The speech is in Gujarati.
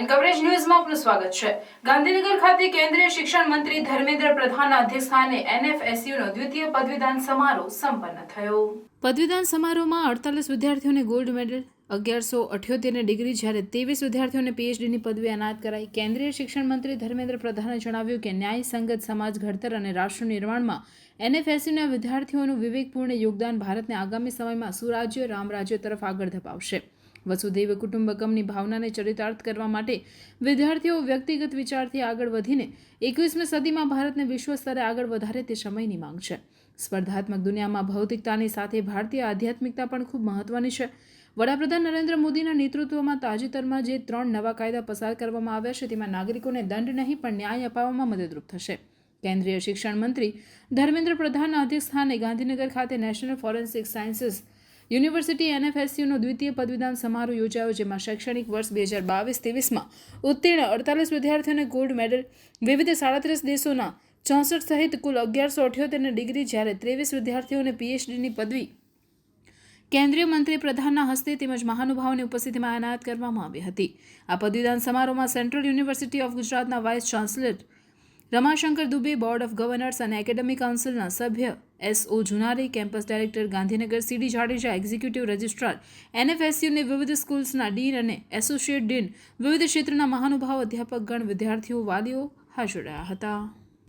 એન કવરેજ ન્યૂઝમાં આપનું સ્વાગત છે. ગાંધીનગર ખાતે કેન્દ્રીય શિક્ષણ મંત્રી ધર્મેન્દ્ર પ્રધાનના અધ્યક્ષસ્થાને એનએફએસયુનો દ્વિતીય પદવીદાન સમારોહ સંપન્ન થયો. પદવીદાન સમારોહમાં અડતાલીસ વિદ્યાર્થીઓને ગોલ્ડ મેડલ, અગિયારસો અઠ્યોતેરની ડિગ્રી જ્યારે ત્રેવીસ વિદ્યાર્થીઓને પીએચડીની પદવી એનાયત કરાઈ. કેન્દ્રીય શિક્ષણ મંત્રી ધર્મેન્દ્ર પ્રધાને જણાવ્યું કે ન્યાય, સંગત, સમાજ, ઘડતર અને રાષ્ટ્ર નિર્માણમાં એનએફએસયુના વિદ્યાર્થીઓનું વિવેકપૂર્ણ યોગદાન ભારતને આગામી સમયમાં સુરાજ્ય રામરાજ્ય તરફ આગળ ધપાવશે. વસુદૈવ કુટુંબકમની ભાવનાને ચરિતાર્થ કરવા માટે વિદ્યાર્થીઓ વ્યક્તિગત વિચારથી આગળ વધીને એકવીસમી સદીમાં ભારતને વિશ્વ સ્તરે આગળ વધારે તે સમયની માંગ છે. સ્પર્ધાત્મક દુનિયામાં ભૌતિકતાની સાથે ભારતીય આધ્યાત્મિકતા પણ ખૂબ મહત્વની છે. વડાપ્રધાન નરેન્દ્ર મોદીના નેતૃત્વમાં તાજેતરમાં જે ત્રણ નવા કાયદા પસાર કરવામાં આવ્યા છે, તેમાં નાગરિકોને દંડ નહીં, પણ ન્યાય અપાવવામાં મદદરૂપ થશે. કેન્દ્રીય શિક્ષણ મંત્રી ધર્મેન્દ્ર પ્રધાનના અધ્યક્ષસ્થાને ગાંધીનગર ખાતે નેશનલ ફોરેન્સિક સાયન્સીસ યુનિવર્સિટી એનએફએસયુનો દ્વિતીય પદવીદાન સમારોહ યોજાયો, જેમાં શૈક્ષણિક વર્ષ બે હજાર બાવીસ ત્રેવીસમાં ઉત્તીર્ણ અડતાલીસ વિદ્યાર્થીઓને ગોલ્ડ મેડલ, વિવિધ સાડત્રીસ દેશોના ચોસઠ સહિત કુલ અગિયારસો અઠ્યોતેરની ડિગ્રી, જ્યારે ત્રેવીસ વિદ્યાર્થીઓને પીએચડીની પદવી કેન્દ્રીય મંત્રી પ્રધાનના હસ્તે તેમજ મહાનુભાવોની ઉપસ્થિતિમાં એનાયત કરવામાં આવી હતી. આ પદવીદાન સમારોહમાં સેન્ટ્રલ યુનિવર્સિટી ઓફ ગુજરાતના vice chancellor Ramashankar Dubey board of governors અને એકેડેમી કાઉન્સિલના સભ્ય S O Junari, campus director Gandhinagar CD Jadeja, executive registrar એનએફએસયુની વિવિધ સ્કૂલ્સના ડીન અને એસોસિએટ ડીન, વિવિધ ક્ષેત્રના મહાનુભાવ અધ્યાપકગણ વિદ્યાર્થીઓ, વાલીઓ હાજર રહ્યા હતા.